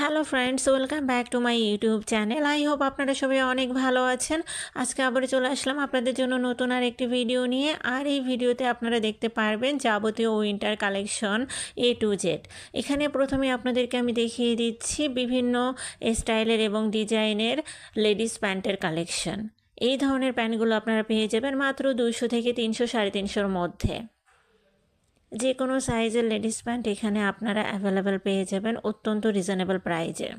Hello friends welcome back to my YouTube channel I hope আপনারা সবাই অনেক ভালো আছেন। আজকে আবার চলে আসলাম আপনাদের জন্য নতুন আর একটি ভিডিও নিয়ে। আর এই ভিডিওতে আপনারা দেখতে পারবেন যাবতীয় winter collection A to Z এখানে প্রথমে আপনাদেরকে আমি দেখিয়ে দিচ্ছি বিভিন্ন স্টাইলের এবং ডিজাইনের লেডিস প্যান্টের কালেকশন এই ধরনের প্যান্টগুলো আপনারা পেয়ে যাবেন মাত্র দুশো থেকে তিনশো, সাড়ে তিনশোর মধ্যে। যে কোনো সাইজের লেডিস প্যান্ট এখানে আপনারা অ্যাভেলেবেল পেয়ে যাবেন অত্যন্ত রিজনেবল প্রাইজে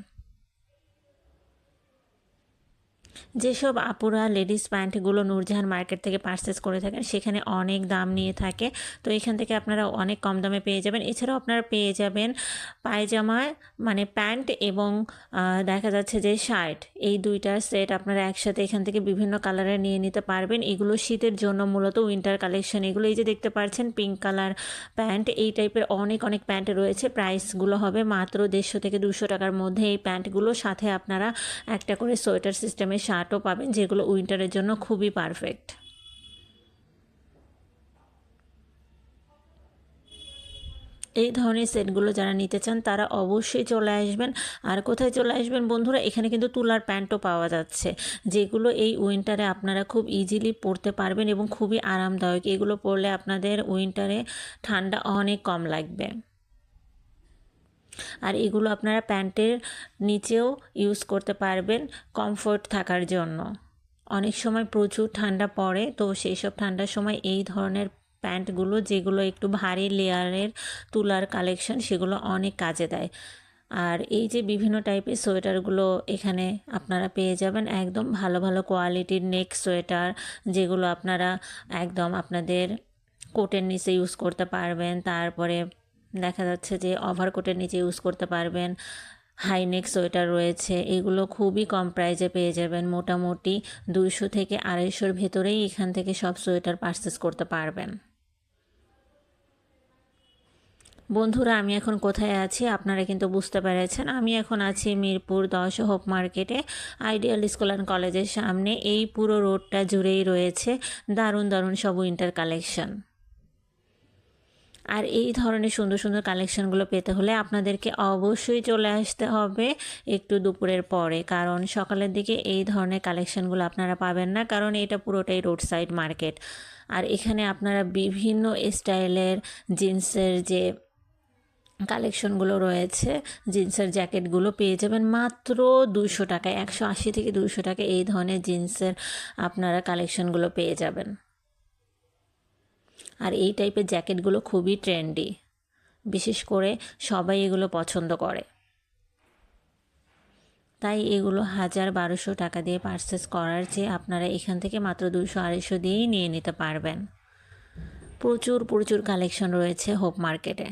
যেসব আপুরা লেডিস প্যান্টগুলো নূরজাহান মার্কেট থেকে পারচেস করে থাকেন, সেখানে অনেক দাম নিয়ে থাকে। তো এখান থেকে আপনারা অনেক কম দামে পেয়ে যাবেন। এছাড়াও আপনারা পেয়ে যাবেন পায়জামা মানে প্যান্ট এবং দেখা যাচ্ছে যে শার্ট। এই দুইটার সেট আপনারা একসাথে এখান থেকে বিভিন্ন কালারের নিয়ে নিতে পারবেন। এগুলো শীতের জন্য মূলত উইন্টার কালেকশন এগুলো এই যে দেখতে পাচ্ছেন পিঙ্ক কালার প্যান্ট, এই টাইপের অনেক অনেক প্যান্ট রয়েছে। প্রাইসগুলো হবে মাত্র দেড়শো থেকে দুশো টাকার মধ্যে এই প্যান্টগুলো। সাথে আপনারা একটা করে সোয়েটার সিস্টেমের শার্টও পাবেন, যেগুলো উইন্টারের জন্য খুবই পারফেক্ট এই ধরনের সেটগুলো যারা নিতে চান, তারা অবশ্যই চলে আসবেন। আর কোথায় চলে আসবেন বন্ধুরা, এখানে কিন্তু তুলার প্যান্টও পাওয়া যাচ্ছে, যেগুলো এই উইন্টারে আপনারা খুব ইজিলি পরতে পারবেন এবং খুবই আরামদায়ক। এগুলো পরলে আপনাদের উইন্টারে ঠান্ডা অনেক কম লাগবে। আর এগুলো আপনারা প্যান্টের নিচেও ইউজ করতে পারবেন কমফোর্ট থাকার জন্য। অনেক সময় প্রচুর ঠান্ডা পড়ে, তো সেই সব ঠান্ডার সময় এই ধরনের প্যান্টগুলো যেগুলো একটু ভারী লেয়ারের তুলার কালেকশন সেগুলো অনেক কাজে দেয়। আর এই যে বিভিন্ন টাইপের সোয়েটারগুলো এখানে আপনারা পেয়ে যাবেন, একদম ভালো ভালো কোয়ালিটির নেক সোয়েটার যেগুলো আপনারা একদম আপনাদের কোটের নিচে ইউজ করতে পারবেন, তারপরে দেখা যাচ্ছে যে ওভারকোটের নিচে ইউজ করতে পারবেন হাইনেক সোয়েটার রয়েছে, এগুলো খুবই কম প্রাইজে পেয়ে যাবেন। মোটামুটি দুইশো থেকে আড়াইশোর ভেতরেই এখান থেকে সব সোয়েটার পারচেস করতে পারবেন। বন্ধুরা, আমি এখন কোথায় আছি? আপনারা কিন্তু বুঝতে পেরেছেন, আমি এখন আছি মিরপুর দশ হোপ মার্কেটে আইডিয়াল স্কুল অ্যান্ড কলেজের সামনে। এই পুরো রোডটা জুড়েই রয়েছে, দারুণ দারুণ সব উইন্টার কালেকশন আর এই ধরনের সুন্দর সুন্দর কালেকশনগুলো পেতে হলে আপনাদেরকে অবশ্যই চলে আসতে হবে একটু দুপুরের পরে। কারণ সকালের দিকে এই ধরনের কালেকশনগুলো আপনারা পাবেন না, কারণ এটা পুরোটাই রোড সাইড মার্কেট আর এখানে আপনারা বিভিন্ন স্টাইলের জিন্সের যে কালেকশনগুলো রয়েছে, জিন্সের জ্যাকেটগুলো পেয়ে যাবেন মাত্র দুশো টাকায়, একশো আশি থেকে দুশো টাকা এই ধরনের জিন্সের আপনারা কালেকশনগুলো পেয়ে যাবেন। আর এই টাইপের জ্যাকেটগুলো খুবই ট্রেন্ডি বিশেষ করে সবাই এগুলো পছন্দ করে। তাই এগুলো হাজার বারোশো টাকা দিয়ে পারচেস করার চেয়ে আপনারা এখান থেকে মাত্র দুশো আড়াইশো দিয়েই নিয়ে নিতে পারবেন। প্রচুর প্রচুর কালেকশন রয়েছে হোপ মার্কেটে